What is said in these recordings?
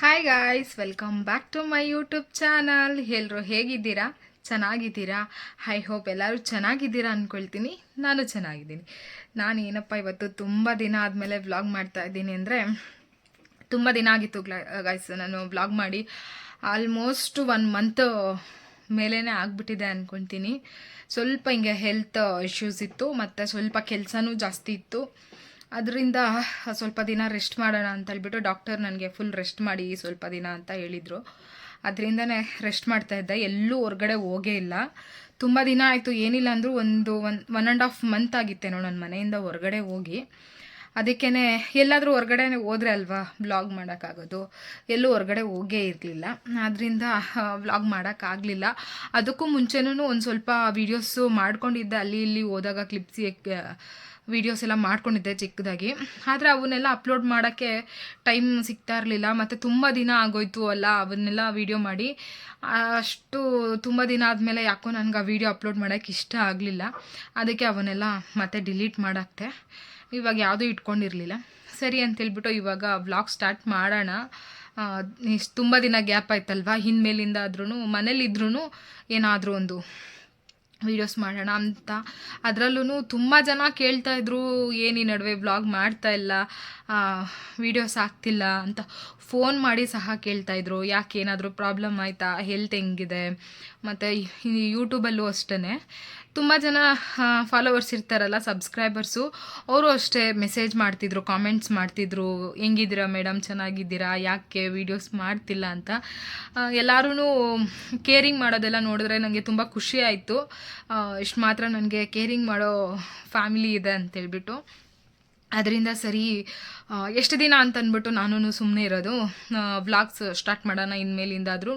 Hi guys welcome back to my YouTube channel ಎಲ್ಲರೂ ಹೇಗಿದ್ದೀರಾ? ಚೆನ್ನಾಗಿದ್ದೀರಾ? ಐ ಹೋಪ್ ಎಲ್ಲರೂ ಚೆನ್ನಾಗಿದ್ದೀರಾ ಅಂದ್ಕೊಳ್ತೀನಿ ನಾನು ಚೆನ್ನಾಗಿದ್ದೀನಿ. ನಾನು ಏನಪ್ಪ, ಇವತ್ತು ತುಂಬ ದಿನ ಆದಮೇಲೆ ವ್ಲಾಗ್ ಮಾಡ್ತಾ ಇದ್ದೀನಿ ಅಂದರೆ ತುಂಬ ದಿನ ಆಗಿತ್ತು ಗಾಯ್ಸ್ ನಾನು ವ್ಲಾಗ್ ಮಾಡಿ ಆಲ್ಮೋಸ್ಟ್ ಒನ್ ಮಂತ್ ಮೇಲೇ ಆಗಿಬಿಟ್ಟಿದೆ ಅಂದ್ಕೊಳ್ತೀನಿ ಸ್ವಲ್ಪ ಹಿಂಗೆ ಹೆಲ್ತ್ ಇಶ್ಯೂಸ್ ಇತ್ತು, ಮತ್ತು ಸ್ವಲ್ಪ ಕೆಲಸನೂ ಜಾಸ್ತಿ ಇತ್ತು. ಅದರಿಂದ ಸ್ವಲ್ಪ ದಿನ ರೆಸ್ಟ್ ಮಾಡೋಣ ಅಂತ ಹೇಳ್ಬಿಟ್ಟು ಡಾಕ್ಟರ್ ನನಗೆ ಫುಲ್ ರೆಸ್ಟ್ ಮಾಡಿ ಸ್ವಲ್ಪ ದಿನ ಅಂತ ಹೇಳಿದರು. ಅದರಿಂದನೇ ರೆಸ್ಟ್ ಮಾಡ್ತಾ ಇದ್ದೆ. ಎಲ್ಲೂ ಹೊರಗಡೆ ಹೋಗೇ ಇಲ್ಲ. ತುಂಬ ದಿನ ಆಯಿತು. ಏನಿಲ್ಲ ಅಂದರೂ ಒಂದು one one and half month ಆಗಿತ್ತೇನೋ ನನ್ನ ಮನೆಯಿಂದ ಹೊರಗಡೆ ಹೋಗಿ. ಅದಕ್ಕೇ ಎಲ್ಲಾದರೂ ಹೊರಗಡೆ ಹೋದರೆ ಅಲ್ವಾ? ವ್ಲಾಗ್ ಮಾಡೋಕ್ಕಾಗೋದು. ಎಲ್ಲೂ ಹೊರಗಡೆ ಹೋಗೇ ಇರಲಿಲ್ಲ. ಆದ್ದರಿಂದ ವ್ಲಾಗ್ ಮಾಡೋಕ್ಕಾಗಲಿಲ್ಲ. ಅದಕ್ಕೂ ಮುಂಚೆನೂ ಒಂದು ಸ್ವಲ್ಪ ವೀಡಿಯೋಸು ಮಾಡ್ಕೊಂಡಿದ್ದೆ. ಅಲ್ಲಿ ಇಲ್ಲಿ ಹೋದಾಗ ಕ್ಲಿಪ್ಸ್ ವೀಡಿಯೋಸ್ ಎಲ್ಲ ಮಾಡ್ಕೊಂಡಿದ್ದೆ ಚಿಕ್ಕದಾಗಿ. ಆದರೆ ಅವನ್ನೆಲ್ಲ ಅಪ್ಲೋಡ್ ಮಾಡೋಕ್ಕೆ ಟೈಮ್ ಸಿಗ್ತಾ ಇರಲಿಲ್ಲ. ಮತ್ತು ತುಂಬ ದಿನ ಆಗೋಯ್ತು ಅಲ್ಲ, ಅವನ್ನೆಲ್ಲ ವೀಡಿಯೋ ಮಾಡಿ. ಅಷ್ಟು ತುಂಬ ದಿನ ಆದಮೇಲೆ ಯಾಕೋ ನನಗೆ ಆ ವೀಡಿಯೋ ಅಪ್ಲೋಡ್ ಮಾಡೋಕ್ಕೆ ಇಷ್ಟ ಆಗಲಿಲ್ಲ. ಅದಕ್ಕೆ ಅವನ್ನೆಲ್ಲ ಮತ್ತೆ ಡಿಲೀಟ್ ಮಾಡಾಕ್ತೆ. ಇವಾಗ ಯಾವುದೂ ಇಟ್ಕೊಂಡಿರಲಿಲ್ಲ. ಸರಿ ಅಂತೇಳ್ಬಿಟ್ಟು ಇವಾಗ ವ್ಲಾಗ್ ಸ್ಟಾರ್ಟ್ ಮಾಡೋಣ. ತುಂಬ ದಿನ ಗ್ಯಾಪ್ ಆಯ್ತಲ್ವಾ? ಹಿಂದ್ಮೇಲಿಂದ ಆದ್ರೂ ಮನೇಲಿದ್ರೂ ಏನಾದರೂ ಒಂದು ವೀಡಿಯೋಸ್ ಮಾಡೋಣ ಅಂತ. ಅದರಲ್ಲೂ ತುಂಬ ಜನ ಕೇಳ್ತಾ ಇದ್ರು, ಏನು ಈ ನಡುವೆ ವ್ಲಾಗ್ ಮಾಡ್ತಾ ಇಲ್ಲ ವೀಡಿಯೋಸ್ ಆಗ್ತಿಲ್ಲ ಅಂತ. ಫೋನ್ ಮಾಡಿ ಸಹ ಕೇಳ್ತಾಯಿದ್ರು ಯಾಕೆ ಏನಾದರೂ ಪ್ರಾಬ್ಲಮ್ ಆಯಿತಾ ಹೆಲ್ತ್ ಹೆಂಗಿದೆ? ಮತ್ತು ಯೂಟ್ಯೂಬಲ್ಲೂ ಅಷ್ಟೇ ತುಂಬ ಜನ ಫಾಲೋವರ್ಸ್ ಇರ್ತಾರಲ್ಲ ಸಬ್ಸ್ಕ್ರೈಬರ್ಸು ಅವರು ಅಷ್ಟೇ ಮೆಸೇಜ್ ಮಾಡ್ತಿದ್ರು ಕಾಮೆಂಟ್ಸ್ ಮಾಡ್ತಿದ್ರು, ಹೆಂಗಿದ್ದೀರಾ ಮೇಡಮ್ ಚೆನ್ನಾಗಿದ್ದೀರಾ? ಯಾಕೆ ವೀಡಿಯೋಸ್ ಮಾಡ್ತಿಲ್ಲ? ಅಂತ. ಎಲ್ಲರೂ ಕೇರಿಂಗ್ ಮಾಡೋದೆಲ್ಲ ನೋಡಿದ್ರೆ ನನಗೆ ತುಂಬ ಖುಷಿ ಆಯಿತು. ಇಷ್ಟು ಮಾತ್ರ ನನಗೆ ಕೇರಿಂಗ್ ಮಾಡೋ ಫ್ಯಾಮಿಲಿ ಇದೆ ಅಂತೇಳ್ಬಿಟ್ಟು ಅದರಿಂದ ಸರಿ ಎಷ್ಟು ದಿನ ಅಂತ ಅಂದ್ಬಿಟ್ಟು ನಾನು ಸುಮ್ಮನೆ ಇರೋದು. ವ್ಲಾಗ್ಸ್ ಸ್ಟಾರ್ಟ್ ಮಾಡೋಣ ಇನ್ಮೇಲಿಂದಾದರೂ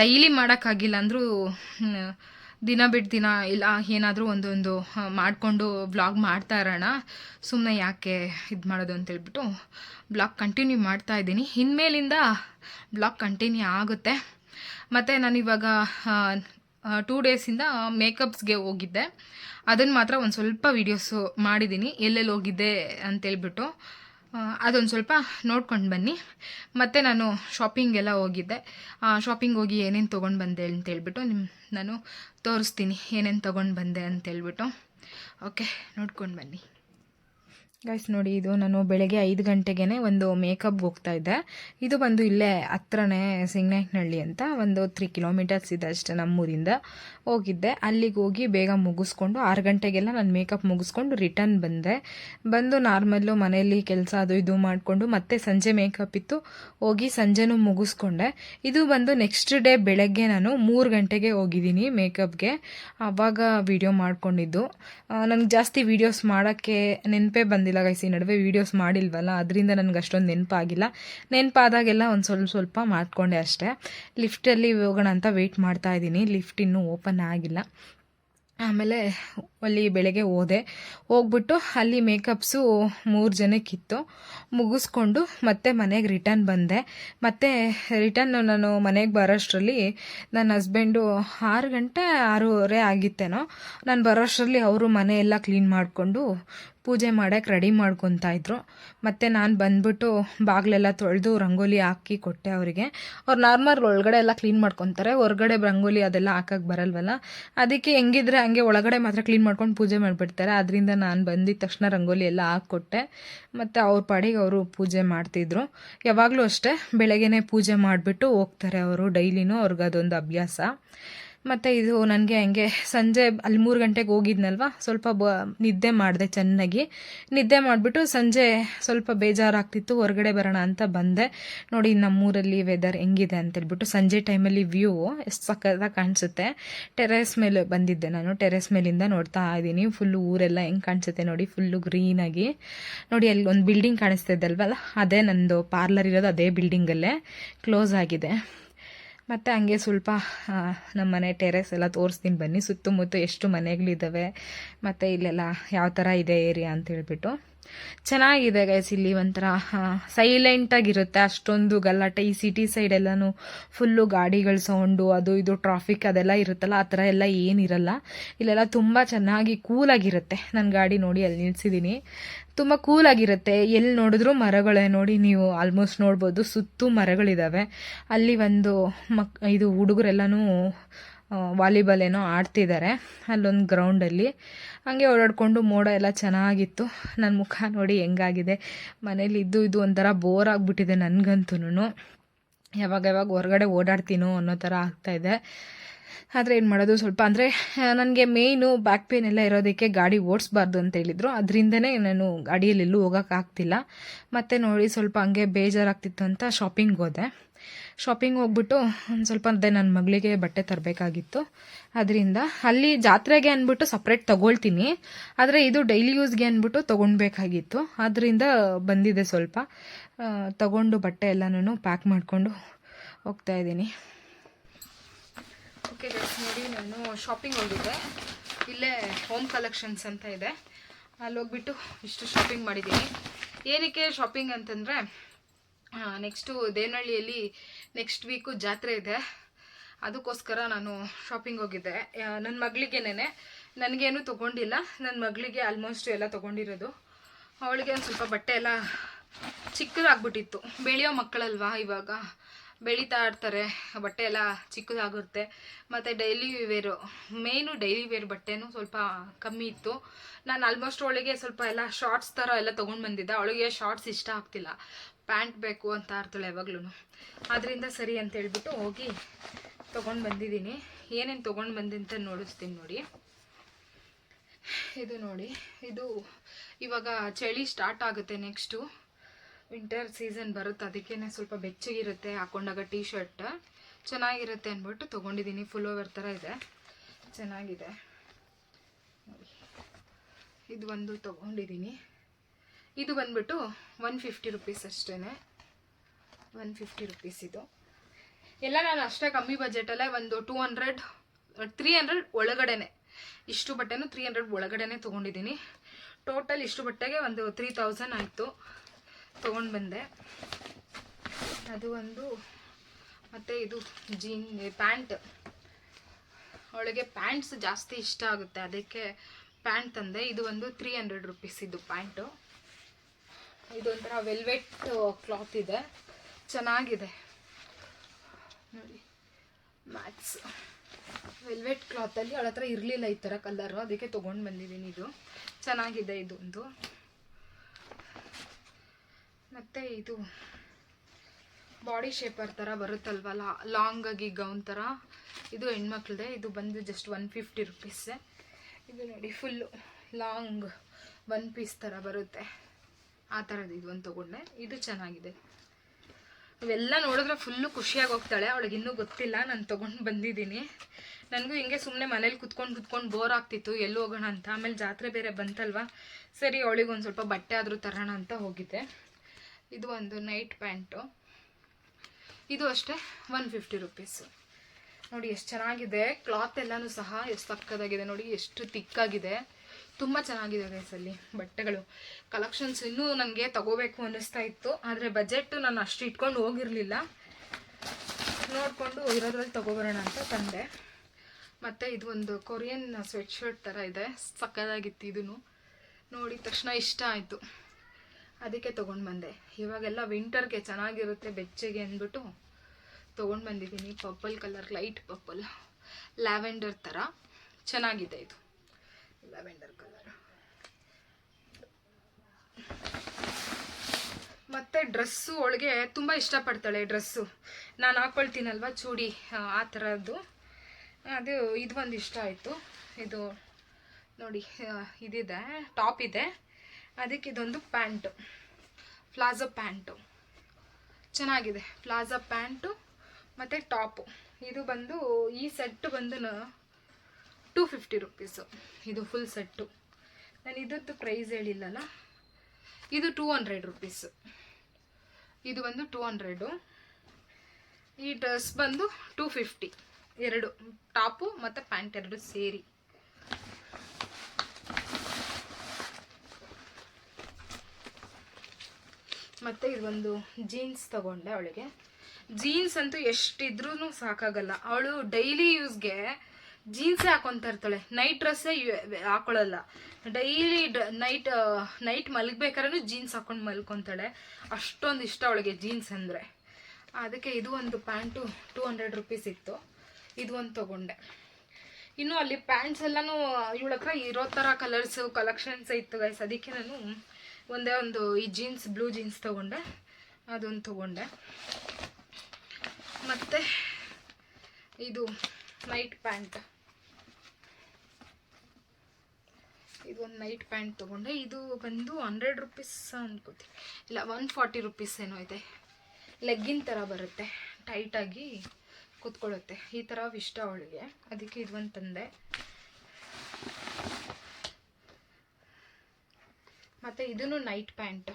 ಡೈಲಿ ಮಾಡೋಕ್ಕಾಗಿಲ್ಲ ಅಂದರೂ ದಿನ ಬಿಟ್ಟು ದಿನ ಇಲ್ಲ, ಏನಾದರೂ ಒಂದೊಂದು ಮಾಡಿಕೊಂಡು ಬ್ಲಾಗ್ ಮಾಡ್ತಾ ಇರೋಣ. ಸುಮ್ಮನೆ ಯಾಕೆ ಇದು ಮಾಡೋದು ಅಂತೇಳ್ಬಿಟ್ಟು ಬ್ಲಾಗ್ ಕಂಟಿನ್ಯೂ ಮಾಡ್ತಾ ಇದ್ದೀನಿ. ಇನ್ಮೇಲಿಂದ ಬ್ಲಾಗ್ ಕಂಟಿನ್ಯೂ ಆಗುತ್ತೆ. ಮತ್ತು ನಾನಿವಾಗ ಟೂ ಡೇಸಿಂದ ಮೇಕಪ್ಸ್ಗೆ ಹೋಗಿದ್ದೆ. ಅದನ್ನು ಮಾತ್ರ ಒಂದು ಸ್ವಲ್ಪ ವೀಡಿಯೋಸು ಮಾಡಿದ್ದೀನಿ ಎಲ್ಲೆಲ್ಲಿ ಹೋಗಿದ್ದೆ ಅಂತೇಳ್ಬಿಟ್ಟು ಅದೊಂದು ಸ್ವಲ್ಪ ನೋಡ್ಕೊಂಡು ಬನ್ನಿ. ಮತ್ತು ನಾನು ಶಾಪಿಂಗೆಲ್ಲ ಹೋಗಿದ್ದೆ. ಶಾಪಿಂಗ್ ಹೋಗಿ ಏನೇನು ತೊಗೊಂಡು ಬಂದೆ ಅಂತೇಳ್ಬಿಟ್ಟು ನಿಮ್ಮ ನಾನು ತೋರಿಸ್ತೀನಿ ಏನೇನು ತೊಗೊಂಡು ಬಂದೆ ಅಂತೇಳ್ಬಿಟ್ಟು ಓಕೆ ನೋಡ್ಕೊಂಡು ಬನ್ನಿ. ಗೈಸ್ ನೋಡಿ, ಇದು ನಾನು ಬೆಳಗ್ಗೆ ಐದು ಗಂಟೆಗೆ ಒಂದು ಮೇಕಪ್ಗೆ ಹೋಗ್ತಾ ಇದ್ದೆ. ಇದು ಬಂದು ಇಲ್ಲೇ ಹತ್ರನೇ ಸಿಂಗ್ನಾಯ್ಕನಹಳ್ಳಿ ಅಂತ ಒಂದು ತ್ರೀ ಕಿಲೋಮೀಟರ್ಸ್ ಇದೆ ಅಷ್ಟೇ ನಮ್ಮೂರಿಂದ ಹೋಗಿದ್ದೆ. ಅಲ್ಲಿಗೆ ಹೋಗಿ ಬೇಗ ಮುಗಿಸ್ಕೊಂಡು ಆರು ಗಂಟೆಗೆಲ್ಲ ನಾನು ಮೇಕಪ್ ಮುಗಿಸ್ಕೊಂಡು ರಿಟರ್ನ್ ಬಂದೆ. ಬಂದು ನಾರ್ಮಲ್ಲು ಮನೆಯಲ್ಲಿ ಕೆಲಸ ಅದು ಇದು ಮಾಡಿಕೊಂಡು ಮತ್ತೆ ಸಂಜೆ ಮೇಕಪ್ ಇತ್ತು. ಹೋಗಿ ಸಂಜೆನೂ ಮುಗಿಸ್ಕೊಂಡೆ. ಇದು ಬಂದು ನೆಕ್ಸ್ಟ್ ಡೇ ಬೆಳಗ್ಗೆ ನಾನು ಮೂರು ಗಂಟೆಗೆ ಹೋಗಿದ್ದೀನಿ ಮೇಕಪ್ಗೆ ಆವಾಗ ವಿಡಿಯೋ ಮಾಡ್ಕೊಂಡಿದ್ದು. ನನಗೆ ಜಾಸ್ತಿ ವೀಡಿಯೋಸ್ ಮಾಡೋಕ್ಕೆ ನೆನಪೇ ಬಂದಿಲ್ಲ. ಗೊತ್ತಿಲ್ಲ ಗೈಸ್ ಈ ನಡುವೆ ವೀಡಿಯೋಸ್ ಮಾಡಿಲ್ವಲ್ಲ, ಅದರಿಂದ ನನಗೆ ಅಷ್ಟೊಂದು ನೆನಪಾಗಿಲ್ಲ. ನೆನಪಾದಾಗೆಲ್ಲ ಒಂದು ಸ್ವಲ್ಪ ಸ್ವಲ್ಪ ಮಾಡಿಕೊಂಡೆ ಅಷ್ಟೇ. ಲಿಫ್ಟಲ್ಲಿ ಹೋಗೋಣ ಅಂತ ವೆಯ್ಟ್ ಮಾಡ್ತಾ ಇದ್ದೀನಿ. ಲಿಫ್ಟ್ ಇನ್ನೂ ಓಪನ್ ಆಗಿಲ್ಲ. ಆಮೇಲೆ ಅಲ್ಲಿ ಬೆಳಗ್ಗೆ ಹೋದೆ. ಹೋಗ್ಬಿಟ್ಟು ಅಲ್ಲಿ ಮೇಕಪ್ಸು ಮೂರು ಜನಕ್ಕಿತ್ತು ಮುಗಿಸ್ಕೊಂಡು ಮತ್ತೆ ಮನೆಗೆ ರಿಟರ್ನ್ ಬಂದೆ. ಮತ್ತೆ ರಿಟರ್ನ್ ನಾನು ಮನೆಗೆ ಬರೋಷ್ಟರಲ್ಲಿ ನನ್ನ ಹಸ್ಬೆಂಡು ಆರು ಗಂಟೆ ಆರೂವರೆ ಆಗಿತ್ತೇನೋ, ನಾನು ಬರೋಷ್ಟರಲ್ಲಿ ಅವರು ಮನೆಯೆಲ್ಲ ಕ್ಲೀನ್ ಮಾಡಿಕೊಂಡು ಪೂಜೆ ಮಾಡೋಕ್ಕೆ ರೆಡಿ ಮಾಡ್ಕೊತಾ ಇದ್ರು. ಮತ್ತು ನಾನು ಬಂದ್ಬಿಟ್ಟು ಬಾಗಿಲೆಲ್ಲ ತೊಳೆದು ರಂಗೋಲಿ ಹಾಕಿ ಕೊಟ್ಟೆ ಅವರಿಗೆ. ಅವ್ರು ನಾರ್ಮಲ್ ಒಳಗಡೆ ಎಲ್ಲ ಕ್ಲೀನ್ ಮಾಡ್ಕೊತಾರೆ. ಹೊರಗಡೆ ರಂಗೋಲಿ ಅದೆಲ್ಲ ಹಾಕಕ್ಕೆ ಬರಲ್ವಲ್ಲ? ಅದಕ್ಕೆ ಹೆಂಗಿದ್ರೆ ಹಂಗೆ ಒಳಗಡೆ ಮಾತ್ರ ಕ್ಲೀನ್ ಮಾಡ್ಕೊಂಡು ಪೂಜೆ ಮಾಡಿಬಿಡ್ತಾರೆ. ಅದರಿಂದ ನಾನು ಬಂದಿದ್ದ ತಕ್ಷಣ ರಂಗೋಲಿ ಎಲ್ಲ ಹಾಕ್ಕೊಟ್ಟೆ. ಮತ್ತು ಅವ್ರ ಪಾಡಿಗೆ ಅವರು ಪೂಜೆ ಮಾಡ್ತಿದ್ರು. ಯಾವಾಗಲೂ ಅಷ್ಟೇ ಬೆಳಗ್ಗೆನೇ ಪೂಜೆ ಮಾಡಿಬಿಟ್ಟು ಹೋಗ್ತಾರೆ ಅವರು ಡೈಲಿನೂ. ಅವ್ರಿಗೆ ಅದೊಂದು ಅಭ್ಯಾಸ. ಮತ್ತು ಇದು ನನಗೆ ಹಂಗೆ ಸಂಜೆ ಅಲ್ಲಿ ಮೂರು ಗಂಟೆಗೆ ಹೋಗಿದ್ನಲ್ವ? ಸ್ವಲ್ಪ ಬ ನಿದ್ದೆ ಮಾಡಿದೆ ಚೆನ್ನಾಗಿ. ನಿದ್ದೆ ಮಾಡಿಬಿಟ್ಟು ಸಂಜೆ ಸ್ವಲ್ಪ ಬೇಜಾರಾಗ್ತಿತ್ತು, ಹೊರಗಡೆ ಬರೋಣ ಅಂತ ಬಂದೆ. ನೋಡಿ ನಮ್ಮೂರಲ್ಲಿ ವೆದರ್ ಹೆಂಗಿದೆ ಅಂತೇಳ್ಬಿಟ್ಟು ಸಂಜೆ ಟೈಮಲ್ಲಿ ವ್ಯೂ ಎಷ್ಟು ಸಕ್ಕತ್ತಾಗಿ ಕಾಣಿಸುತ್ತೆ. ಟೆರೆಸ್ ಮೇಲೆ ಬಂದಿದ್ದೆ ನಾನು ಟೆರೆಸ್ ಮೇಲಿಂದ ನೋಡ್ತಾ ಇದ್ದೀನಿ. ಫುಲ್ಲು ಊರೆಲ್ಲ ಹೆಂಗೆ ಕಾಣಿಸುತ್ತೆ ನೋಡಿ ಫುಲ್ಲು ಗ್ರೀನಾಗಿ ನೋಡಿ ಅಲ್ಲಿ ಒಂದು ಬಿಲ್ಡಿಂಗ್ ಕಾಣಿಸ್ತಾ ಇದ್ದಲ್ವಲ್ಲ, ಅದೇ ನಂದು ಪಾರ್ಲರ್ ಇರೋದು ಅದೇ ಬಿಲ್ಡಿಂಗಲ್ಲೇ ಕ್ಲೋಸ್ ಆಗಿದೆ. ಮತ್ತು ಹಂಗೆ ಸ್ವಲ್ಪ ನಮ್ಮ ಮನೆ ಟೆರೆಸ್ ಎಲ್ಲ ತೋರಿಸ್ತೀನಿ ಬನ್ನಿ. ಸುತ್ತಮುತ್ತ ಎಷ್ಟು ಮನೆಗಳಿದ್ದಾವೆ ಮತ್ತು ಇಲ್ಲೆಲ್ಲ ಯಾವ ಥರ ಇದೆ ಏರಿಯಾ ಅಂತ ಹೇಳ್ಬಿಟ್ಟು. ಚೆನ್ನಾಗಿದೆ ಗೈಸ್ ಇಲ್ಲಿ ಒಂಥರ ಸೈಲೆಂಟಾಗಿರುತ್ತೆ ಅಷ್ಟೊಂದು ಗಲಾಟೆ. ಈ ಸಿಟಿ ಸೈಡ್ ಎಲ್ಲಾನು ಫುಲ್ಲು ಗಾಡಿಗಳ ಸೌಂಡು ಅದು ಇದು ಟ್ರಾಫಿಕ್ ಅದೆಲ್ಲ ಇರುತ್ತಲ್ಲ, ಆ ಥರ ಎಲ್ಲ ಏನಿರಲ್ಲ. ಇಲ್ಲೆಲ್ಲ ತುಂಬ ಚೆನ್ನಾಗಿ ಕೂಲಾಗಿರುತ್ತೆ ನನ್ನ ಗಾಡಿ ನೋಡಿ ಅಲ್ಲಿ ನಿಲ್ಸಿದ್ದೀನಿ ತುಂಬ ಕೂಲಾಗಿರುತ್ತೆ ಎಲ್ಲಿ ನೋಡಿದ್ರು ಮರಗಳೇ ನೋಡಿ ನೀವು ಆಲ್ಮೋಸ್ಟ್ ನೋಡ್ಬೋದು. ಸುತ್ತು ಮರಗಳಿದ್ದಾವೆ ಅಲ್ಲಿ ಒಂದು ಮಕ್, ಇದು ಹುಡುಗರೆಲ್ಲನೂ ವಾಲಿಬಾಲ್ ಏನೋ ಆಡ್ತಿದ್ದಾರೆ ಅಲ್ಲೊಂದು ಗ್ರೌಂಡಲ್ಲಿ ಹಂಗೆ ಓಡಾಡಿಕೊಂಡು ಮೋಡ ಎಲ್ಲ ಚೆನ್ನಾಗಿತ್ತು. ನನ್ನ ಮುಖ ನೋಡಿ ಹೆಂಗಾಗಿದೆ. ಮನೇಲಿ ಇದ್ದು ಇದು ಒಂಥರ ಬೋರ್ ಆಗಿಬಿಟ್ಟಿದೆ ನನಗಂತೂ ಯಾವಾಗ ಯಾವಾಗ ಹೊರಗಡೆ ಓಡಾಡ್ತೀನೋ ಅನ್ನೋ ಥರ ಆಗ್ತಾಯಿದೆ ಆದರೆ ಏನು ಮಾಡೋದು, ಸ್ವಲ್ಪ ಅಂದರೆ ನನಗೆ ಮೇಯ್ನು ಬ್ಯಾಕ್ ಪೇನ್ ಎಲ್ಲ ಇರೋದಕ್ಕೆ ಗಾಡಿ ಓಡಿಸ್ಬಾರ್ದು ಅಂತ ಹೇಳಿದರು. ಅದರಿಂದನೇ ನಾನು ಗಾಡಿಯಲ್ಲಿ ಎಲ್ಲೂ ಹೋಗೋಕ್ಕಾಗ್ತಿಲ್ಲ ಮತ್ತು ನೋಡಿ ಸ್ವಲ್ಪ ಹಂಗೆ ಬೇಜಾರಾಗ್ತಿತ್ತು ಅಂತ ಶಾಪಿಂಗ್ ಹೋದೆ. ಶಾಪಿಂಗ್ ಹೋಗ್ಬಿಟ್ಟು ಒಂದು ಸ್ವಲ್ಪ ಅದೇ ನನ್ನ ಮಗಳಿಗೆ ಬಟ್ಟೆ ತರಬೇಕಾಗಿತ್ತು. ಅದರಿಂದ ಅಲ್ಲಿ ಜಾತ್ರೆಗೆ ಅಂದ್ಬಿಟ್ಟು ಸಪ್ರೇಟ್ ತಗೊಳ್ತೀನಿ. ಆದರೆ ಇದು ಡೈಲಿ ಯೂಸ್ಗೆ ಅಂದ್ಬಿಟ್ಟು ತೊಗೊಳ್ಬೇಕಾಗಿತ್ತು ಅದರಿಂದ ಬಂದಿದೆ ಸ್ವಲ್ಪ. ತಗೊಂಡು ಬಟ್ಟೆ ಎಲ್ಲನೂ ಪ್ಯಾಕ್ ಮಾಡಿಕೊಂಡು ಹೋಗ್ತಾ ಇದ್ದೀನಿ. ಓಕೆ ನೋಡಿ ನಾನು ಶಾಪಿಂಗ್ ಹೋಗಿದ್ದೆ. ಇಲ್ಲೇ ಹೋಮ್ ಕಲೆಕ್ಷನ್ಸ್ ಅಂತ ಇದೆ. ಅಲ್ಲಿ ಹೋಗ್ಬಿಟ್ಟು ಇಷ್ಟು ಶಾಪಿಂಗ್ ಮಾಡಿದ್ದೀನಿ. ಏನಕ್ಕೆ ಶಾಪಿಂಗ್ ಅಂತಂದರೆ ನೆಕ್ಸ್ಟು ದೇನಹಳ್ಳಿಯಲ್ಲಿ ನೆಕ್ಸ್ಟ್ ವೀಕು ಜಾತ್ರೆ ಇದೆ. ಅದಕ್ಕೋಸ್ಕರ ನಾನು ಶಾಪಿಂಗ್ ಹೋಗಿದ್ದೆ. ನನ್ನ ಮಗಳಿಗೇನೆ ನನಗೇನು ತೊಗೊಂಡಿಲ್ಲ. ನನ್ನ ಮಗಳಿಗೆ ಆಲ್ಮೋಸ್ಟ್ ಎಲ್ಲ ತೊಗೊಂಡಿರೋದು. ಅವಳಿಗೆ ಒಂದು ಸ್ವಲ್ಪ ಬಟ್ಟೆ ಎಲ್ಲ ಚಿಕ್ಕದಾಗ್ಬಿಟ್ಟಿತ್ತು. ಬೆಳೆಯೋ ಮಕ್ಕಳಲ್ವಾ ಇವಾಗ? ಬೆಳೀತಾ ಇರ್ತಾರೆ. ಬಟ್ಟೆ ಎಲ್ಲ ಚಿಕ್ಕದಾಗುತ್ತೆ. ಮತ್ತು daily wear main daily wear ಬಟ್ಟೆನೂ ಸ್ವಲ್ಪ ಕಮ್ಮಿ ಇತ್ತು. ನಾನು ಆಲ್ಮೋಸ್ಟ್ ಅವಳಿಗೆ ಸ್ವಲ್ಪ ಎಲ್ಲ ಶಾರ್ಟ್ಸ್ ಥರ ಎಲ್ಲ ತೊಗೊಂಡು ಬಂದಿದ್ದೆ. ಅವಳಿಗೆ ಶಾರ್ಟ್ಸ್ ಇಷ್ಟ ಆಗ್ತಿಲ್ಲ. ಪ್ಯಾಂಟ್ ಬೇಕು ಅಂತ ಇರ್ತಾಳೆ ಯಾವಾಗ್ಲೂ ಅದರಿಂದ ಸರಿ ಅಂತ ಹೇಳ್ಬಿಟ್ಟು ಹೋಗಿ ತೊಗೊಂಡು ಬಂದಿದ್ದೀನಿ. ಏನೇನು ತೊಗೊಂಡು ಬಂದಿ ಅಂತ ನೋಡಿಸ್ತೀನಿ ನೋಡಿ. ಇದು ನೋಡಿ. ಇದು ಇವಾಗ ಚಳಿ ಸ್ಟಾರ್ಟ್ ಆಗುತ್ತೆ ನೆಕ್ಸ್ಟು ವಿಂಟರ್ ಸೀಸನ್ ಬರುತ್ತೆ. ಅದಕ್ಕೇ ಸ್ವಲ್ಪ ಬೆಚ್ಚಗಿರುತ್ತೆ. ಹಾಕೊಂಡಾಗ ಟೀ ಶರ್ಟ್ ಚೆನ್ನಾಗಿರುತ್ತೆ ಅಂದ್ಬಿಟ್ಟು ತೊಗೊಂಡಿದ್ದೀನಿ. ಫುಲ್ ಓವರ್ ಥರ ಇದೆ. ಚೆನ್ನಾಗಿದೆ. ಇದು ಒಂದು ತೊಗೊಂಡಿದ್ದೀನಿ. ಇದು ಬಂದ್ಬಿಟ್ಟು ಒನ್ ಫಿಫ್ಟಿ ರುಪೀಸ್ ಅಷ್ಟೇ ಒನ್ ಫಿಫ್ಟಿ ರುಪೀಸ್ ಇದು. ಎಲ್ಲ ನಾನು ಅಷ್ಟೇ ಕಮ್ಮಿ ಬಜೆಟಲ್ಲೇ ಒಂದು ಟೂ ಹಂಡ್ರೆಡ್ ತ್ರೀ ಹಂಡ್ರೆಡ್ ಒಳಗಡೆನೆ. ಇಷ್ಟು ಬಟ್ಟೆನೂ ತ್ರೀ ಹಂಡ್ರೆಡ್ ಒಳಗಡೆನೆ ತೊಗೊಂಡಿದ್ದೀನಿ. ಟೋಟಲ್ ಇಷ್ಟು ಬಟ್ಟೆಗೆ ಒಂದು ತ್ರೀ ತೌಸಂಡ್ ಆಯಿತು. ತೊಗೊಂಡು ಬಂದೆ. ಅದು ಒಂದು, ಮತ್ತು ಇದು ಜೀನ್ ಪ್ಯಾಂಟ್ ಅವಳಿಗೆ ಪ್ಯಾಂಟ್ಸ್ ಜಾಸ್ತಿ ಇಷ್ಟ ಆಗುತ್ತೆ. ಅದಕ್ಕೆ ಪ್ಯಾಂಟ್ ತಂದೆ. ಇದು ಒಂದು ತ್ರೀ ಹಂಡ್ರೆಡ್ ರುಪೀಸ್ ಇದು ಪ್ಯಾಂಟು ಇದೊಂಥರ ವೆಲ್ವೆಟ್ ಕ್ಲಾತ್ ಇದೆ. ಚೆನ್ನಾಗಿದೆ. ನೋಡಿ, ಮ್ಯಾಕ್ಸ್. ವೆಲ್ವೆಟ್ ಕ್ಲಾತಲ್ಲಿ ಅವಳ ಹತ್ರ ಇರಲಿಲ್ಲ ಈ ಥರ ಕಲರು, ಅದಕ್ಕೆ ತೊಗೊಂಡು ಬಂದಿದ್ದೀನಿ ಇದು. ಚೆನ್ನಾಗಿದೆ ಇದೊಂದು. ಮತ್ತು ಇದು ಬಾಡಿ ಶೇಪರ್ ಥರ ಬರುತ್ತಲ್ವ ಲಾಂಗ್ ಆಗಿ ಗೌನ್ ಥರ ಇದು ಹೆಣ್ಮಕ್ಳದೆ, ಇದು ಬಂದು ಜಸ್ಟ್ ಒನ್ ಫಿಫ್ಟಿ ರುಪೀಸೆ ಇದು ನೋಡಿ ಫುಲ್ಲು ಲಾಂಗ್ ಒನ್ ಪೀಸ್ ಥರ ಬರುತ್ತೆ. ಆ ಥರದ್ದು ಇದು ಒಂದು ತೊಗೊಂಡೆ. ಇದು ಚೆನ್ನಾಗಿದೆ. ಇವೆಲ್ಲ ನೋಡಿದ್ರೆ ಫುಲ್ಲು ಖುಷಿಯಾಗಿ ಹೋಗ್ತಾಳೆ. ಅವಳಿಗೆ ಇನ್ನೂ ಗೊತ್ತಿಲ್ಲ. ನಾನು ತೊಗೊಂಡು ಬಂದಿದ್ದೀನಿ. ನನಗೂ ಹಿಂಗೆ ಸುಮ್ಮನೆ ಮನೇಲಿ ಕುತ್ಕೊಂಡು ಕುತ್ಕೊಂಡು ಬೋರ್ ಆಗ್ತಿತ್ತು. ಎಲ್ಲಿ ಹೋಗೋಣ ಅಂತ. ಆಮೇಲೆ ಜಾತ್ರೆ ಬೇರೆ ಬಂತಲ್ವ? ಸರಿ, ಅವಳಿಗೆ ಒಂದು ಸ್ವಲ್ಪ ಬಟ್ಟೆ ಆದರೂ ತರೋಣ ಅಂತ ಹೋಗಿದ್ದೆ. ಇದು ಒಂದು ನೈಟ್ ಪ್ಯಾಂಟು ಇದು ಅಷ್ಟೇ ಒನ್ ಫಿಫ್ಟಿ ರುಪೀಸು ನೋಡಿ, ಎಷ್ಟು ಚೆನ್ನಾಗಿದೆ. ಕ್ಲಾತ್ ಎಲ್ಲನೂ ಸಹ ಎಷ್ಟು ಸಕ್ಕದಾಗಿದೆ. ನೋಡಿ, ಎಷ್ಟು ತಿಕ್ಕಾಗಿದೆ ತುಂಬ ಚೆನ್ನಾಗಿದೆ ಗೈಸಲ್ಲಿ ಬಟ್ಟೆಗಳು. ಕಲೆಕ್ಷನ್ಸ್ ಇನ್ನೂ ನನಗೆ ತಗೋಬೇಕು ಅನ್ನಿಸ್ತಾ ಇತ್ತು. ಆದರೆ ಬಜೆಟ್ ನಾನು ಅಷ್ಟು ಇಟ್ಕೊಂಡು ಹೋಗಿರಲಿಲ್ಲ. ನೋಡಿಕೊಂಡು ಇರೋದ್ರಲ್ಲಿ ತಗೋಬರೋಣ ಅಂತ ತಂದೆ. ಮತ್ತು ಇದು ಒಂದು ಕೊರಿಯನ್ ಸ್ವೆಟ್ ಶರ್ಟ್ ಥರ ಇದೆ. ಸಕ್ಕದಾಗಿತ್ತು ಇದೂ ನೋಡಿದ ತಕ್ಷಣ ಇಷ್ಟ ಆಯಿತು. ಅದಕ್ಕೆ ತೊಗೊಂಡು ಬಂದೆ. ಇವಾಗೆಲ್ಲ ವಿಂಟರ್ಗೆ ಚೆನ್ನಾಗಿರುತ್ತೆ ಬೆಚ್ಚಗೆ ಅಂದ್ಬಿಟ್ಟು ತೊಗೊಂಡು ಬಂದಿದ್ದೀನಿ. Purple colour light purple lavender ಥರ ಚೆನ್ನಾಗಿದೆ ಇದು. ಲ್ಯಾವೆಂಡರ್ ಕಲರ್ ಮತ್ತು ಡ್ರೆಸ್ಸು ಅವಳಿಗೆ ತುಂಬ ಇಷ್ಟಪಡ್ತಾಳೆ ಡ್ರೆಸ್ಸು. ನಾನು ಹಾಕ್ಕೊಳ್ತೀನಲ್ವ ಚೂಡಿ? ಆ, ಥರದ್ದು. ಅದು ಇದು ಒಂದು ಇಷ್ಟ ಆಯಿತು. ಇದು ನೋಡಿ ಇದಿದೆ. ಟಾಪ್ ಇದೆ. ಅದಕ್ಕೆ ಇದೊಂದು ಪ್ಯಾಂಟು. Palazzo pant. ಚೆನ್ನಾಗಿದೆ. ಪ್ಲಾಜಾ ಪ್ಯಾಂಟು ಮತ್ತು ಟಾಪು. ಇದು ಬಂದು ಈ ಸೆಟ್ಟು ಬಂದು ಟೂ ಫಿಫ್ಟಿ ರುಪೀಸು. ಇದು ಫುಲ್ ಸೆಟ್ಟು. ನಾನು ಇದ್ದು ಪ್ರೈಸ್ ಹೇಳಿಲ್ಲಲ್ಲ? ಇದು ಟೂ ಹಂಡ್ರೆಡ್ ರುಪೀಸ್ ಇದು ಬಂದು ಟೂ ಹಂಡ್ರೆಡು ಈ ಡ್ರೆಸ್ ಬಂದು ಟೂ ಫಿಫ್ಟಿ ಎರಡು ಟಾಪು ಮತ್ತು ಪ್ಯಾಂಟ್ ಎರಡು ಸೇರಿ. ಮತ್ತು ಇದೊಂದು ಜೀನ್ಸ್ ತಗೊಂಡೆ ಅವಳಿಗೆ. ಜೀನ್ಸ್ ಅಂತೂ ಎಷ್ಟಿದ್ರೂ ಸಾಕಾಗಲ್ಲ. ಅವಳು ಡೈಲಿ ಯೂಸ್ಗೆ ಜೀನ್ಸೇ ಹಾಕೊತಾ ಇರ್ತಾಳೆ. ನೈಟ್ ಡ್ರೆಸ್ಸೇ ಹಾಕೊಳ್ಳಲ್ಲ ಡೈಲಿ ನೈಟ್ ನೈಟ್ ಮಲಗ್ಬೇಕಾದ್ರೂ ಜೀನ್ಸ್ ಹಾಕೊಂಡು ಮಲ್ಕೊತಾಳೆ. ಅಷ್ಟೊಂದು ಇಷ್ಟ ಅವಳಿಗೆ ಜೀನ್ಸ್ ಅಂದರೆ. ಅದಕ್ಕೆ ಇದು ಒಂದು ಪ್ಯಾಂಟು ಟೂ ಹಂಡ್ರೆಡ್ ರುಪೀಸ್ ಇತ್ತು. ಇದು ಒಂದು ತೊಗೊಂಡೆ. ಇನ್ನು ಅಲ್ಲಿ ಪ್ಯಾಂಟ್ಸ್ ಎಲ್ಲನೂ, ಇವಳ ಹತ್ರ ಇರೋ ಥರ ಕಲರ್ಸು ಕಲೆಕ್ಷನ್ಸ್ ಇತ್ತು ಗೈಸ್ ಅದಕ್ಕೆ ನಾನು ಒಂದೇ ಒಂದು ಈ ಜೀನ್ಸ್ ಬ್ಲೂ ಜೀನ್ಸ್ ತೊಗೊಂಡೆ. ಅದೊಂದು ತೊಗೊಂಡೆ. ಮತ್ತು ಇದು ನೈಟ್ ಪ್ಯಾಂಟ್ ಇದು ಒಂದು ನೈಟ್ ಪ್ಯಾಂಟ್ ತೊಗೊಂಡೆ. ಇದು ಬಂದು ಹಂಡ್ರೆಡ್ ರುಪೀಸ್ ಅನ್ಕೋತೀನಿ. ಇಲ್ಲ ಒನ್ ಫಾರ್ಟಿ ರುಪೀಸ್ ಏನೋ ಇದೆ. ಲೆಗ್ಗಿನ್ ಥರ ಬರುತ್ತೆ. ಟೈಟಾಗಿ ಕೂತ್ಕೊಳ್ಳುತ್ತೆ. ಈ ಥರ ಇಷ್ಟ ಅವಳಿಗೆ. ಅದಕ್ಕೆ ಇದು ಒಂದು ತಂದೆ. ಮತ್ತು ಇದೂ ನೈಟ್ ಪ್ಯಾಂಟ್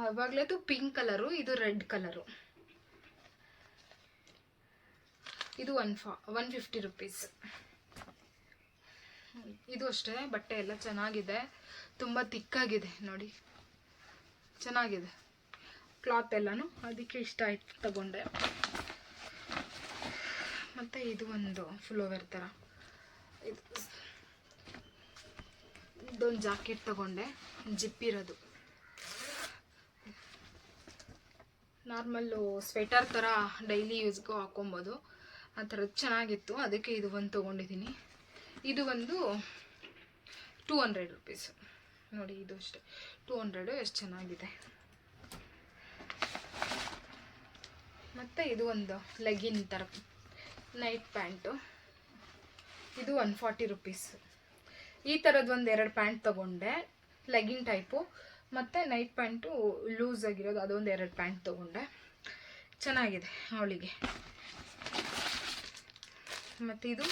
ಆವಾಗಲೇದು ಪಿಂಕ್ ಕಲರು ಇದು ರೆಡ್ ಕಲರು ಇದು ಒನ್ ಫಾ ಒನ್ ಫಿಫ್ಟಿ ರುಪೀಸ್ ಇದು ಅಷ್ಟೇ, ಬಟ್ಟೆ ಎಲ್ಲ ಚೆನ್ನಾಗಿದೆ. ತುಂಬ ತಿಕ್ಕಾಗಿದೆ, ನೋಡಿ. ಚೆನ್ನಾಗಿದೆ. ಕ್ಲಾತ್ ಎಲ್ಲನೂ. ಅದಕ್ಕೆ ಇಷ್ಟ ಆಯ್ತು ತಗೊಂಡೆ. ಮತ್ತು ಇದು ಒಂದು ಫ್ಲೋವರ್ ಥರ ಇದು ಇದೊಂದು ಜಾಕೆಟ್ ತಗೊಂಡೆ, ಜಿಪ್ ಇರೋದು. ನಾರ್ಮಲ್ಲು ಸ್ವೆಟರ್ ಥರ ಡೈಲಿ ಯೂಸ್ಗೂ ಹಾಕೊಬೋದು. ಆ ಥರದ್ದು ಚೆನ್ನಾಗಿತ್ತು. ಅದಕ್ಕೆ ಇದು ಒಂದು ತೊಗೊಂಡಿದ್ದೀನಿ. ಇದು ಒಂದು ಟೂ ಹಂಡ್ರೆಡ್ ರುಪೀಸ್ ನೋಡಿ, ಇದು ಅಷ್ಟೇ. ಟೂ ಹಂಡ್ರೆಡು ಎಷ್ಟು ಚೆನ್ನಾಗಿದೆ. ಮತ್ತು ಇದು ಒಂದು ಲೆಗಿನ್ ಥರ ನೈಟ್ ಪ್ಯಾಂಟು ಇದು ಒನ್ ಫಾರ್ಟಿ ರುಪೀಸ್ ಈ ಥರದ್ದು ಒಂದು ಎರಡು ಪ್ಯಾಂಟ್ ತೊಗೊಂಡೆ ಲೆಗಿನ್ ಟೈಪು ಮತ್ತು ನೈಟ್ ಪ್ಯಾಂಟು ಲೂಸ್ ಆಗಿರೋದು, ಅದೊಂದು ಎರಡು ಪ್ಯಾಂಟ್ ತೊಗೊಂಡೆ. ಚೆನ್ನಾಗಿದೆ ಅವಳಿಗೆ. ಮತ್ತು ಇದು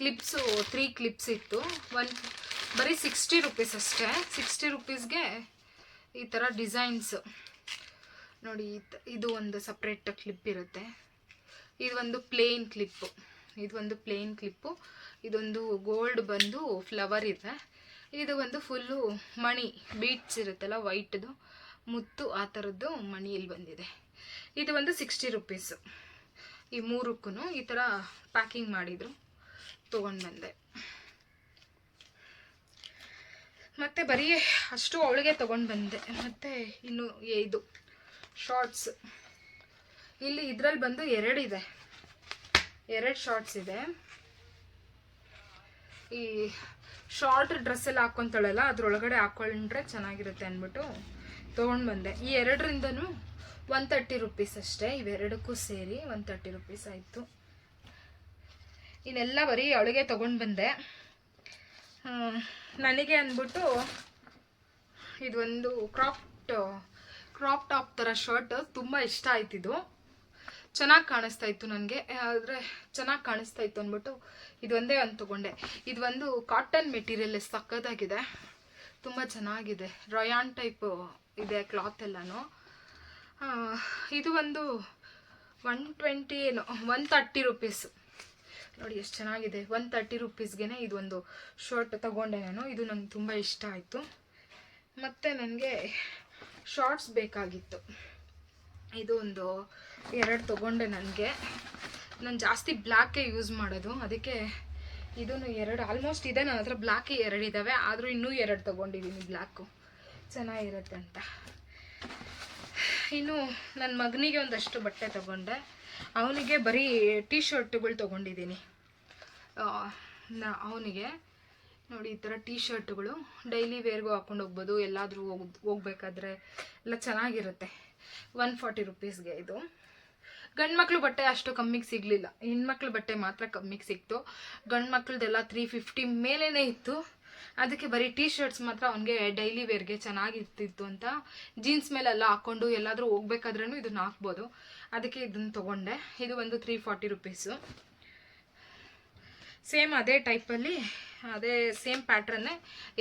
ಕ್ಲಿಪ್ಸು ತ್ರೀ ಕ್ಲಿಪ್ಸ್ ಇತ್ತು. ಒನ್ ಬರೀ ಸಿಕ್ಸ್ಟಿ ರುಪೀಸ್ ಅಷ್ಟೇ. ಸಿಕ್ಸ್ಟಿ ರುಪೀಸ್ಗೆ ಈ ಥರ ಡಿಸೈನ್ಸು ನೋಡಿ ಇದು ಒಂದು ಸಪ್ರೇಟ್ ಕ್ಲಿಪ್ ಇರುತ್ತೆ. ಇದು ಒಂದು ಪ್ಲೇನ್ ಕ್ಲಿಪ್ಪು ಇದು ಒಂದು ಪ್ಲೇನ್ ಕ್ಲಿಪ್ಪು ಇದೊಂದು ಗೋಲ್ಡ್ ಬಂದು ಫ್ಲವರ್ ಇದೆ. ಇದು ಒಂದು ಫುಲ್ಲು ಮಣಿ ಬೀಟ್ಸ್ ಇರುತ್ತಲ್ಲ ವೈಟ್ದು ಮುತ್ತು ಆ ಥರದ್ದು ಮಣಿಯಲ್ಲಿ ಬಂದಿದೆ. ಇದು ಒಂದು ಸಿಕ್ಸ್ಟಿ ರುಪೀಸು ಈ ಮೂರಕ್ಕೂ ಈ ಥರ ಪ್ಯಾಕಿಂಗ್ ಮಾಡಿದರು. ತೊಗೊಂಡು ಬಂದೆ ಮತ್ತು ಬರೀ ಅಷ್ಟು ಅವಳಿಗೆ ತೊಗೊಂಡು ಬಂದೆ. ಮತ್ತು ಇನ್ನು ಇದು ಶಾರ್ಟ್ಸ್ ಇಲ್ಲಿ ಇದರಲ್ಲಿ ಬಂದು ಎರಡಿದೆ ಎರಡು ಶಾರ್ಟ್ಸ್ ಇದೆ. ಈ ಶಾರ್ಟ್ ಡ್ರೆಸ್ ಹಾಕ್ಕೊತಾಳಲ್ಲ ಅದ್ರೊಳಗಡೆ ಹಾಕ್ಕೊಂಡ್ರೆ ಚೆನ್ನಾಗಿರುತ್ತೆ ಅಂದ್ಬಿಟ್ಟು ತೊಗೊಂಡು ಬಂದೆ. ಈ ಎರಡರಿಂದನೂ ಒನ್ ತರ್ಟಿ ರುಪೀಸ್ ಅಷ್ಟೇ, ಇವೆರಡಕ್ಕೂ ಸೇರಿ ಒನ್ ತರ್ಟಿ ರುಪೀಸ್ ಆಯಿತು. ಇನ್ನೆಲ್ಲ ಬರೀ ಅವಳಿಗೆ ತೊಗೊಂಡು ಬಂದೆ. ನನಗೆ ಅಂದ್ಬಿಟ್ಟು ಇದೊಂದು ಕ್ರಾಪ್ ಕ್ರಾಪ್ ಟಾಪ್ ಥರ ಶರ್ಟ್ ತುಂಬ ಇಷ್ಟ ಆಯ್ತಿದ್ದು ಚೆನ್ನಾಗಿ ಕಾಣಿಸ್ತಾ ಇತ್ತು ನನಗೆ. ಆದರೆ ಚೆನ್ನಾಗಿ ಕಾಣಿಸ್ತಾ ಇತ್ತು ಅಂದ್ಬಿಟ್ಟು ಇದೊಂದೇ ಒಂದು ತೊಗೊಂಡೆ. ಇದು ಒಂದು ಕಾಟನ್ ಮೆಟೀರಿಯಲ್ ಸಕ್ಕದಾಗಿದೆ. ತುಂಬ ಚೆನ್ನಾಗಿದೆ. ರಯಾನ್ ಟೈಪ್ ಇದೆ ಕ್ಲಾತ್ ಎಲ್ಲನೂ. ಇದು ಒಂದು ಒನ್ ಟ್ವೆಂಟಿ ಏನು ಒನ್ ತರ್ಟಿ ರುಪೀಸು ನೋಡಿ, ಎಷ್ಟು ಚೆನ್ನಾಗಿದೆ. ಒನ್ ತರ್ಟಿ ರುಪೀಸ್ಗೆ ಇದೊಂದು ಶರ್ಟ್ ತಗೊಂಡೆ ನಾನು. ಇದು ನನಗೆ ತುಂಬ ಇಷ್ಟ ಆಯಿತು. ಮತ್ತು ನನಗೆ ಶಾರ್ಟ್ಸ್ ಬೇಕಾಗಿತ್ತು. ಇದು ಒಂದು ಎರಡು ತೊಗೊಂಡೆ ನನಗೆ. ನಾನು ಜಾಸ್ತಿ ಬ್ಲ್ಯಾಕೇ ಯೂಸ್ ಮಾಡೋದು. ಅದಕ್ಕೆ ಇದನ್ನು ಎರಡು ಆಲ್ಮೋಸ್ಟ್ ಇದೆ. ನನ್ನ ಹತ್ರ ಬ್ಲ್ಯಾಕೇ ಎರಡು ಇದ್ದಾವೆ ಆದರೂ ಇನ್ನೂ ಎರಡು ತೊಗೊಂಡಿದ್ದೀನಿ ಬ್ಲ್ಯಾಕು ಚೆನ್ನಾಗಿರುತ್ತೆ ಅಂತ. ಇನ್ನು ನನ್ನ ಮಗನಿಗೆ ಒಂದಷ್ಟು ಬಟ್ಟೆ ತಗೊಂಡೆ. ಅವನಿಗೆ ಬರೀ ಟೀ ಶರ್ಟ್ಗಳು ತೊಗೊಂಡಿದ್ದೀನಿ. ಅವನಿಗೆ ನೋಡಿ ಈ ಥರ ಟೀ ಶರ್ಟ್ಗಳು ಡೈಲಿ ವೇರ್ಗೂ ಹಾಕೊಂಡು ಹೋಗ್ಬೋದು. ಎಲ್ಲಾದರೂ ಹೋಗ್, ಹೋಗ್ಬೇಕಾದ್ರೆ ಎಲ್ಲ ಚೆನ್ನಾಗಿರುತ್ತೆ. ಒನ್ ಫಾರ್ಟಿ ರುಪೀಸ್ಗೆ ಇದು. ಗಂಡು ಮಕ್ಳು ಬಟ್ಟೆ ಅಷ್ಟು ಕಮ್ಮಿಗೆ ಸಿಗಲಿಲ್ಲ. ಹೆಣ್ಮಕ್ಳು ಬಟ್ಟೆ ಮಾತ್ರ ಕಮ್ಮಿಗೆ ಸಿಕ್ತು. ಗಂಡು ಮಕ್ಕಳದೆಲ್ಲ ತ್ರೀ ಫಿಫ್ಟಿ ಮೇಲೇ ಇತ್ತು. ಅದಕ್ಕೆ ಬರೀ ಟೀ ಶರ್ಟ್ಸ್ ಮಾತ್ರ ಅವನಿಗೆ ಡೈಲಿ ವೇರ್ಗೆ ಚೆನ್ನಾಗಿರ್ತಿತ್ತು ಅಂತ ಜೀನ್ಸ್ ಮೇಲೆಲ್ಲ ಹಾಕ್ಕೊಂಡು ಎಲ್ಲಾದರೂ ಹೋಗ್ಬೇಕಾದ್ರೂ ಇದನ್ನ ಹಾಕ್ಬೋದು. ಅದಕ್ಕೆ ಇದನ್ನು ತೊಗೊಂಡೆ. ಇದು ಒಂದು ತ್ರೀ ಫಾರ್ಟಿ ರುಪೀಸು ಸೇಮ್ ಅದೇ ಟೈಪಲ್ಲಿ ಅದೇ ಸೇಮ್ ಪ್ಯಾಟ್ರನ್ನೇ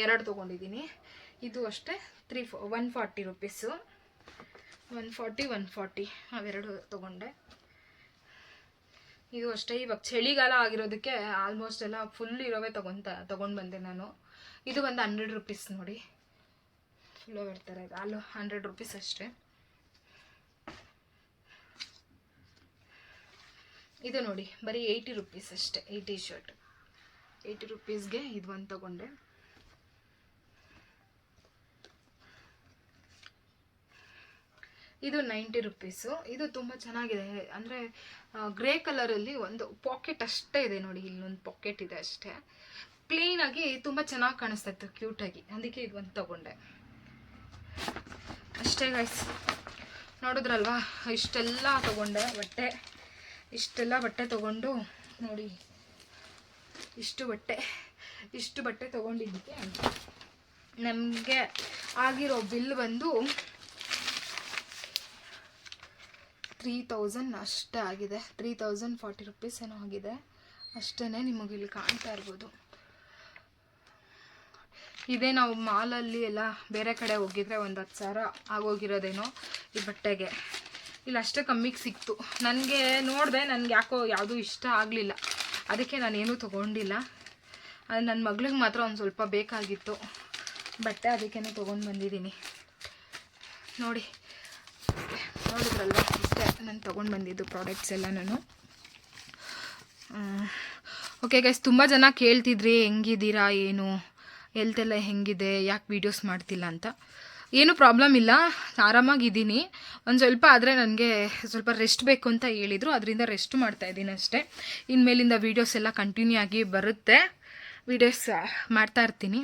ಎರಡು ತೊಗೊಂಡಿದ್ದೀನಿ. ಇದು ಅಷ್ಟೇ three four one forty rupees one forty one forty ಅವೆರಡು ತೊಗೊಂಡೆ. ಇದು ಅಷ್ಟೇ, ಇವಾಗ ಚಳಿಗಾಲ ಆಗಿರೋದಕ್ಕೆ ಆಲ್ಮೋಸ್ಟ್ ಎಲ್ಲ ಫುಲ್ ಇರೋವೇ ತೊಗೊಂತ, ತೊಗೊಂಡು ಬಂದೆ ನಾನು. ಇದು ಒಂದು ಹಂಡ್ರೆಡ್ ರುಪೀಸ್ ನೋಡಿ. ಫ್ಲೋವರ್ ಥರ ಇದು. ಅಲ್ಲೂ ಹಂಡ್ರೆಡ್ ರುಪೀಸ್ ಅಷ್ಟೇ. ಇದು ನೋಡಿ, ಬರೀ ಏಯ್ಟಿ ರುಪೀಸ್ ಅಷ್ಟೇ ಏಯ್ಟಿ ಶರ್ಟ್ ಏಯ್ಟಿ ರುಪೀಸ್ಗೆ ಇದು ಒಂದು ತಗೊಂಡೆ. ಇದು ನೈಂಟಿ ರುಪೀಸು. ಇದು ತುಂಬ ಚೆನ್ನಾಗಿದೆ. ಅಂದರೆ ಗ್ರೇ ಕಲರಲ್ಲಿ ಒಂದು ಪಾಕೆಟ್ ಅಷ್ಟೇ ಇದೆ ನೋಡಿ, ಇಲ್ಲೊಂದು ಪಾಕೆಟ್ ಇದೆ ಅಷ್ಟೇ. ಕ್ಲೀನಾಗಿ ತುಂಬ ಚೆನ್ನಾಗಿ ಕಾಣಿಸ್ತಾ ಇತ್ತು ಕ್ಯೂಟಾಗಿ ಅದಕ್ಕೆ ಇದು ತಗೊಂಡೆ. ಅಷ್ಟೇ ಗೈಸ್ ನೋಡಿದ್ರಲ್ವಾ? ಇಷ್ಟೆಲ್ಲ ತಗೊಂಡೆ, ಬಟ್ಟೆ. ಇಷ್ಟೆಲ್ಲ ಬಟ್ಟೆ ತಗೊಂಡು, ನೋಡಿ. ಇಷ್ಟು ಬಟ್ಟೆ. ಇಷ್ಟು ಬಟ್ಟೆ ತೊಗೊಂಡಿದ್ದಕ್ಕೆ ನಮಗೆ ಆಗಿರೋ ಬಿಲ್ ಬಂದು ತ್ರೀ ತೌಸಂಡ್ ಅಷ್ಟೇ ಆಗಿದೆ. ತ್ರೀ ತೌಸಂಡ್ ಫಾರ್ಟಿ ರುಪೀಸ್ ಏನೋ ಆಗಿದೆ. ಅಷ್ಟೇ ನಿಮಗೆ ಇಲ್ಲಿ ಕಾಣ್ತಾ ಇರ್ಬೋದು. ಇದೇ ನಾವು ಮಾಲಲ್ಲಿ ಎಲ್ಲ ಬೇರೆ ಕಡೆ ಹೋಗಿದ್ರೆ ಒಂದು ಹತ್ತು ಸಾವಿರ ಆಗೋಗಿರೋದೇನೋ ಈ ಬಟ್ಟೆಗೆ. ಇಲ್ಲಿ, ಅಷ್ಟೇ ಕಮ್ಮಿಗೆ ಸಿಕ್ತು. ನನಗೆ ನೋಡಿದೆ, ನನಗೆ ಯಾಕೋ ಯಾವುದೂ ಇಷ್ಟ ಆಗಲಿಲ್ಲ. ಅದಕ್ಕೆ ನಾನೇನೂ ತೊಗೊಂಡಿಲ್ಲ. ಅದು ನನ್ನ ಮಗಳಿಗೆ ಮಾತ್ರ ಒಂದು ಸ್ವಲ್ಪ ಬೇಕಾಗಿತ್ತು. ಬಟ್ಟೆ ಅದಕ್ಕೇ ತೊಗೊಂಡು ಬಂದಿದ್ದೀನಿ. ನೋಡಿ, ನೋಡಿದ್ರಲ್ವ? ಇಷ್ಟೇ ನಾನು ತೊಗೊಂಡು ಬಂದಿದ್ದು ಪ್ರಾಡಕ್ಟ್ಸ್ ಎಲ್ಲ ನಾನು. ಓಕೆ ಗೈಸ್ ತುಂಬ ಜನ ಕೇಳ್ತಿದ್ರಿ, ಹೆಂಗಿದ್ದೀರಾ, ಏನು? ಹೆಲ್ತ್ ಎಲ್ಲ ಹೆಂಗಿದೆ, ಯಾಕೆ ವೀಡಿಯೋಸ್ ಮಾಡ್ತಿಲ್ಲ ಅಂತ. ಏನು ಪ್ರಾಬ್ಲಮ್ ಇಲ್ಲ, ಆರಾಮಾಗಿದ್ದೀನಿ. ಒಂದು ಸ್ವಲ್ಪ ಆದರೆ ನನಗೆ ಸ್ವಲ್ಪ ರೆಸ್ಟ್ ಬೇಕು ಅಂತ ಹೇಳಿದರು, ಅದರಿಂದ ರೆಸ್ಟ್ ಮಾಡ್ತಾ ಇದ್ದೀನಿ ಅಷ್ಟೇ. ಇನ್ಮೇಲಿಂದ ವೀಡಿಯೋಸ್ ಎಲ್ಲ ಕಂಟಿನ್ಯೂ ಆಗಿ ಬರುತ್ತೆ. ವೀಡಿಯೋಸ್ ಮಾಡ್ತಾ ಇರ್ತೀನಿ.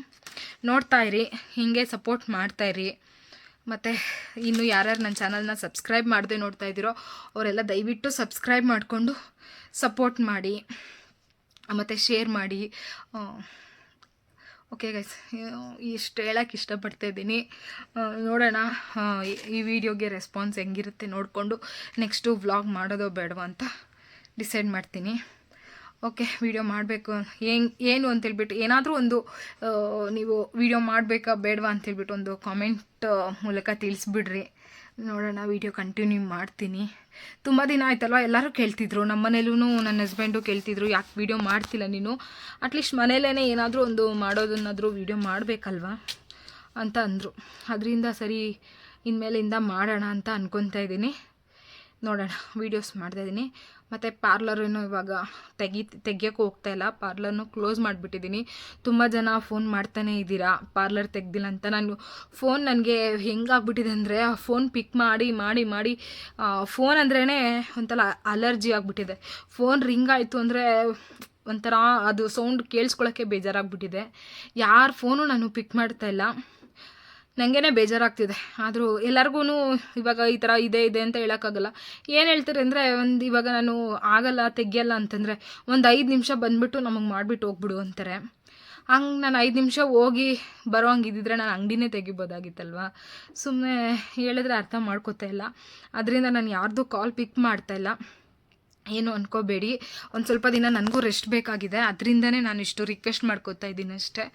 ನೋಡ್ತಾ ಇರಿ, ಹೀಗೆ ಸಪೋರ್ಟ್ ಮಾಡ್ತಾಯಿರಿ ಮತ್ತು ಇನ್ನು ಯಾರ್ಯಾರು ನನ್ನ ಚಾನಲ್ನ ಸಬ್ಸ್ಕ್ರೈಬ್ ಮಾಡದೆ ನೋಡ್ತಾ ಇದ್ದೀರೋ, ಅವರೆಲ್ಲ ದಯವಿಟ್ಟು ಸಬ್ಸ್ಕ್ರೈಬ್ ಮಾಡಿಕೊಂಡು ಸಪೋರ್ಟ್ ಮಾಡಿ, ಮತ್ತು ಶೇರ್ ಮಾಡಿ ಓಕೆ ಗೈಸ್ ಇಷ್ಟು ಹೇಳೋಕ್ಕೆ ಇಷ್ಟಪಡ್ತಾ ಇದ್ದೀನಿ. ನೋಡೋಣ. ಈ- ವಿಡಿಯೋಗೆ ರೆಸ್ಪಾನ್ಸ್ ಹೆಂಗಿರುತ್ತೆ ನೋಡಿಕೊಂಡು ನೆಕ್ಸ್ಟು ವ್ಲಾಗ್ ಮಾಡೋದೋ ಬೇಡವಾ ಅಂತ ಡಿಸೈಡ್ ಮಾಡ್ತೀನಿ. ಓಕೆ ವಿಡಿಯೋ ಮಾಡಬೇಕು. ಹೆಂಗ್ ಏನು ಅಂತೇಳ್ಬಿಟ್ಟು ಏನಾದರೂ ಒಂದು ನೀವು ವಿಡಿಯೋ ಮಾಡಬೇಕಾ ಬೇಡವಾ ಅಂತೇಳ್ಬಿಟ್ಟು ಒಂದು ಕಾಮೆಂಟ್ ಮೂಲಕ ತಿಳಿಸ್ಬಿಡ್ರಿ. ನೋಡೋಣ ವಿಡಿಯೋ ಕಂಟಿನ್ಯೂ ಮಾಡ್ತೀನಿ. ತುಂಬ ದಿನ ಆಯ್ತಲ್ವ? ಎಲ್ಲರೂ ಕೇಳ್ತಿದ್ರು ನಮ್ಮ ಮನೇಲೂ ನನ್ನ ಹಸ್ಬೆಂಡು ಕೇಳ್ತಿದ್ರು, ಯಾಕೆ ವಿಡಿಯೋ ಮಾಡ್ತಿಲ್ಲ ನೀನು? ಅಟ್ಲೀಸ್ಟ್ ಮನೇಲೇ ಏನಾದರೂ ಒಂದು ಮಾಡೋದನ್ನಾದರೂ ವೀಡಿಯೋ ಮಾಡಬೇಕಲ್ವಾ? ಅಂತ ಅಂದರು. ಅದರಿಂದ ಸರಿ, ಇನ್ಮೇಲಿಂದ ಮಾಡೋಣ ಅಂತ ಅನ್ಕೊತಾ ಇದ್ದೀನಿ. ನೋಡೋಣ ವೀಡಿಯೋಸ್ ಮಾಡ್ತಾಯಿದ್ದೀನಿ ಮತ್ತು ಪಾರ್ಲರನ್ನು ಇವಾಗ ತೆಗಿ ತೆಗಿಯೋಕ್ಕೆ ಹೋಗ್ತಾ ಇಲ್ಲ. ಪಾರ್ಲರ್ನು ಕ್ಲೋಸ್ ಮಾಡಿಬಿಟ್ಟಿದ್ದೀನಿ ತುಂಬ ಜನ ಫೋನ್ ಮಾಡ್ತಾನೆ ಇದ್ದೀರಾ? ಪಾರ್ಲರ್ ತೆಗ್ದಿಲ್ಲ ಅಂತ. ನಾನು ಫೋನ್ ನನಗೆ ಹೆಂಗಾಗ್ಬಿಟ್ಟಿದೆ ಅಂದರೆ, ಆ ಫೋನ್ ಪಿಕ್ ಮಾಡಿ ಮಾಡಿ ಮಾಡಿ ಫೋನ್ ಅಂದ್ರೇ ಒಂಥರ ಅಲರ್ಜಿ ಆಗಿಬಿಟ್ಟಿದೆ. ಫೋನ್ ರಿಂಗ್ ಆಯಿತು ಅಂದರೆ ಒಂಥರ ಅದು ಸೌಂಡ್ ಕೇಳಿಸ್ಕೊಳ್ಳೋಕ್ಕೆ ಬೇಜಾರಾಗ್ಬಿಟ್ಟಿದೆ. ಯಾರ ಫೋನು ನಾನು ಪಿಕ್ ಮಾಡ್ತಾ ಇಲ್ಲ. ನನಗೇನೆ ಬೇಜಾರಾಗ್ತಿದೆ. ಆದರೂ ಎಲ್ಲರಿಗೂ ಇವಾಗ ಈ ಥರ ಇದೆ ಇದೆ ಅಂತ ಹೇಳೋಕ್ಕಾಗಲ್ಲ. ಏನು ಹೇಳ್ತಾರೆ ಅಂದರೆ ಒಂದು ಇವಾಗ ನಾನು ಆಗಲ್ಲ, ತೆಗಿಯಲ್ಲ ಅಂತಂದರೆ ಒಂದು ಐದು ನಿಮಿಷ ಬಂದುಬಿಟ್ಟು ನಮಗೆ ಮಾಡಿಬಿಟ್ಟು ಹೋಗ್ಬಿಡು ಅಂತಾರೆ. ಹಂಗೆ ನಾನು ಐದು ನಿಮಿಷ ಹೋಗಿ ಬರೋ ಹಂಗಿದ್ದಿದ್ರೆ ನಾನು ಅಂಗಡಿನೇ ತೆಗಿಬೋದಾಗಿತ್ತಲ್ವ? ಸುಮ್ಮನೆ ಹೇಳಿದ್ರೆ ಅರ್ಥ ಮಾಡ್ಕೋತಾ ಇಲ್ಲ. ಅದರಿಂದ ನಾನು ಯಾರ್ದು ಕಾಲ್ ಪಿಕ್ ಮಾಡ್ತಾ ಇಲ್ಲ. ಏನು ಅನ್ಕೋಬೇಡಿ. ಒಂದು ಸ್ವಲ್ಪ ದಿನ ನನಗೂ ರೆಸ್ಟ್ ಬೇಕಾಗಿದೆ. ಅದರಿಂದನೇ ನಾನು ಇಷ್ಟು ರಿಕ್ವೆಸ್ಟ್ ಮಾಡ್ಕೋತಾ ಇದ್ದೀನಿ ಅಷ್ಟೇ.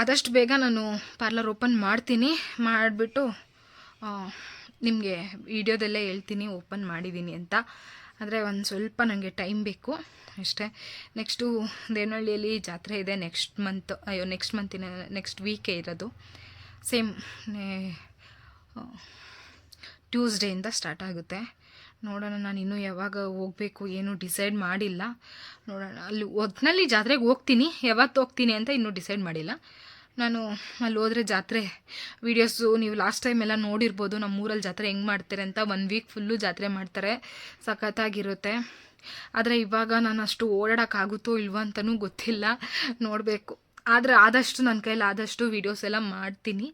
ಆದಷ್ಟು ಬೇಗ ನಾನು ಪಾರ್ಲರ್ ಓಪನ್ ಮಾಡ್ತೀನಿ. ಮಾಡಿಬಿಟ್ಟು ನಿಮಗೆ ವಿಡಿಯೋದಲ್ಲೇ ಹೇಳ್ತೀನಿ ಓಪನ್ ಮಾಡಿದ್ದೀನಿ ಅಂತ. ಆದರೆ ಒಂದು ಸ್ವಲ್ಪ ನನಗೆ ಟೈಮ್ ಬೇಕು ಅಷ್ಟೇ. ನೆಕ್ಸ್ಟು ದೇವನಹಳ್ಳಿಯಲ್ಲಿ ಜಾತ್ರೆ ಇದೆ ನೆಕ್ಸ್ಟ್ ಮಂತ್ ಅಯ್ಯೋ ನೆಕ್ಸ್ಟ್ ಮಂತಿನ ನೆಕ್ಸ್ಟ್ ವೀಕೇ ಇರೋದು. ಸೇಮ್ ಟ್ಯೂಸ್ಡೇಯಿಂದ ಸ್ಟಾರ್ಟ್ ಆಗುತ್ತೆ. ನೋಡೋಣ, ನಾನು ಇನ್ನೂ ಯಾವಾಗ ಹೋಗಬೇಕು, ಏನು ಡಿಸೈಡ್ ಮಾಡಿಲ್ಲ. ನೋಡೋಣ, ಅಲ್ಲಿ ಒಟ್ಟಿನಲ್ಲಿ ಜಾತ್ರೆಗೆ ಹೋಗ್ತೀನಿ, ಯಾವತ್ತು ಹೋಗ್ತೀನಿ ಅಂತ ಇನ್ನೂ ಡಿಸೈಡ್ ಮಾಡಿಲ್ಲ. ನಾನು ಅಲ್ಲಿ ಹೋದರೆ ಜಾತ್ರೆ ವೀಡಿಯೋಸು ನೀವು ಲಾಸ್ಟ್ ಟೈಮ್ ಎಲ್ಲ ನೋಡಿರ್ಬೋದು ನಮ್ಮ ಊರಲ್ಲಿ ಜಾತ್ರೆ ಹೆಂಗೆ ಮಾಡ್ತಾರೆ ಅಂತ ಒನ್ ವೀಕ್ ಫುಲ್ಲು ಜಾತ್ರೆ ಮಾಡ್ತಾರೆ, ಸಖತ್ತಾಗಿರುತ್ತೆ. ಆದರೆ ಇವಾಗ ನಾನು ಅಷ್ಟು ಓಡಾಡೋಕ್ಕಾಗುತ್ತೋ ಇಲ್ವೋ ಅಂತಲೂ ಗೊತ್ತಿಲ್ಲ, ನೋಡಬೇಕು. ಆದರೆ ಆದಷ್ಟು ನನ್ನ ಕೈಯಲ್ಲಿ ಆದಷ್ಟು ವೀಡಿಯೋಸ್ ಎಲ್ಲ ಮಾಡ್ತೀನಿ.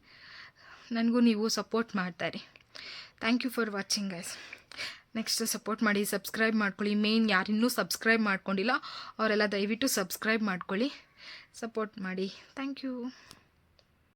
ನನಗೂ ನೀವು ಸಪೋರ್ಟ್ ಮಾಡ್ತಾರೆ. Thank you for watching guys next support ಮಾಡಿ, ಸಬ್ಸ್ಕ್ರೈಬ್ ಮಾಡ್ಕೊಳ್ಳಿ. ಮೇನ್ ಯಾರಿನ್ನೂ ಸಬ್ಸ್ಕ್ರೈಬ್ ಮಾಡ್ಕೊಂಡಿಲ್ಲ, ಅವರೆಲ್ಲ ದಯವಿಟ್ಟು ಸಬ್ಸ್ಕ್ರೈಬ್ ಮಾಡ್ಕೊಳ್ಳಿ. ಸಪೋರ್ಟ್ ಮಾಡಿ. Thank you.